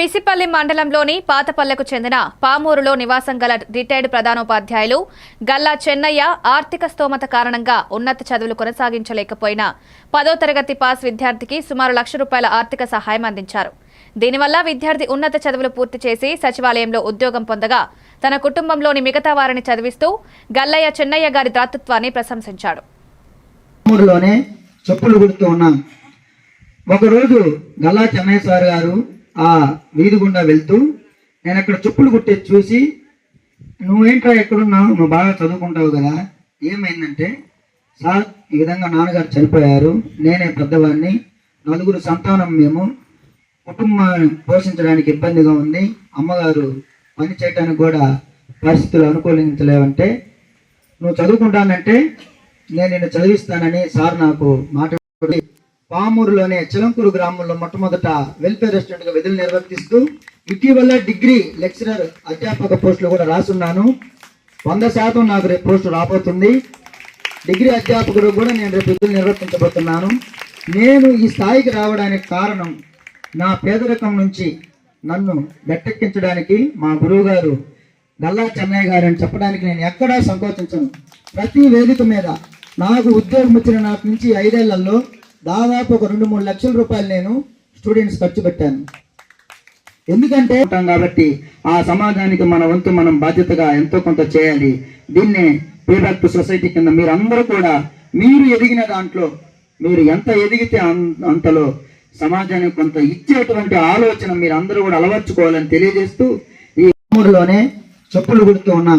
పిసిపల్లి మండలంలోని పాతపల్లెకు చెందిన పామూరులో నివాసం గల రిటైర్డ్ ప్రధానోపాధ్యాయులు గల్లా చెన్నయ్య ఆర్థిక స్తోమత కారణంగా ఉన్నత చదువులు కొనసాగించలేకపోయిన పదో తరగతి పాస్ విద్యార్థికి సుమారు లక్ష రూపాయల ఆర్థిక సహాయం అందించారు. దీనివల్ల విద్యార్థి ఉన్నత చదువులు పూర్తి చేసి సచివాలయంలో ఉద్యోగం పొందగా తన కుటుంబంలోని మిగతా వారిని చదివిస్తూ గల్లయ్య చెన్నయ్య గారి దాతృత్వాన్ని ప్రశంసించాడు. ఒకరోజు గల్లా చెన్నయ్య సార్ గారు ఆ వీధి గుండా వెళ్తూ నేను అక్కడ చెప్పులు కుట్టే చూసి నువ్వేంట్రా ఎక్కడున్నావు? నువ్వు బాగా చదువుకుంటావు కదా. ఏమైందంటే సార్ ఈ విధంగా నాన్నగారు చనిపోయారు. నేనే పెద్దవాడిని. నలుగురు సంతానం మేము. కుటుంబాన్ని పోషించడానికి ఇబ్బందిగా ఉంది. అమ్మగారు పని చేయడానికి కూడా పరిస్థితులు అనుకూలించలేవంటే నువ్వు చదువుకుంటానంటే నేను నిన్ను చదివిస్తానని సార్ నాకు మాట పామూరులోనే చిలంకూరు గ్రామంలో మొట్టమొదట వెల్ఫేర్ రెస్టారెంట్గా విధులు నిర్వర్తిస్తూ ఇటీవల డిగ్రీ లెక్చరర్ అధ్యాపక పోస్టులు కూడా రాసున్నాను. వంద శాతం నాకు రేపు పోస్టు రాబోతుంది. డిగ్రీ అధ్యాపకుడు కూడా నేను రేపు విధులు నిర్వర్తించబోతున్నాను. నేను ఈ స్థాయికి రావడానికి కారణం నా పేదరికం నుంచి నన్ను గట్టెక్కించడానికి మా గురువు గారు గల్లా చెన్నయ్య గారు అని చెప్పడానికి నేను ఎక్కడా సంకోచించను. ప్రతి వేదిక మీద నాకు ఉద్యోగం వచ్చిన నాటి నుంచి ఐదేళ్ళలో దాదాపు ఒక రెండు మూడు లక్షల రూపాయలు నేను స్టూడెంట్స్ ఖర్చు పెట్టాను. ఎందుకంటే ఉంటాం కాబట్టి ఆ సమాజానికి మన వంతు మనం బాధ్యతగా ఎంతో కొంత చేయాలి. దీన్నే పేబ్యాక్ టు సొసైటీ కింద మీరందరూ కూడా మీరు ఎదిగిన దాంట్లో మీరు ఎంత ఎదిగితే అంతలో సమాజానికి కొంత ఇచ్చేటువంటి ఆలోచన మీరు అందరూ కూడా అలవర్చుకోవాలని తెలియజేస్తూ ఈ ఊరిలోనే చెప్పులు కుడుతూ ఉన్నాం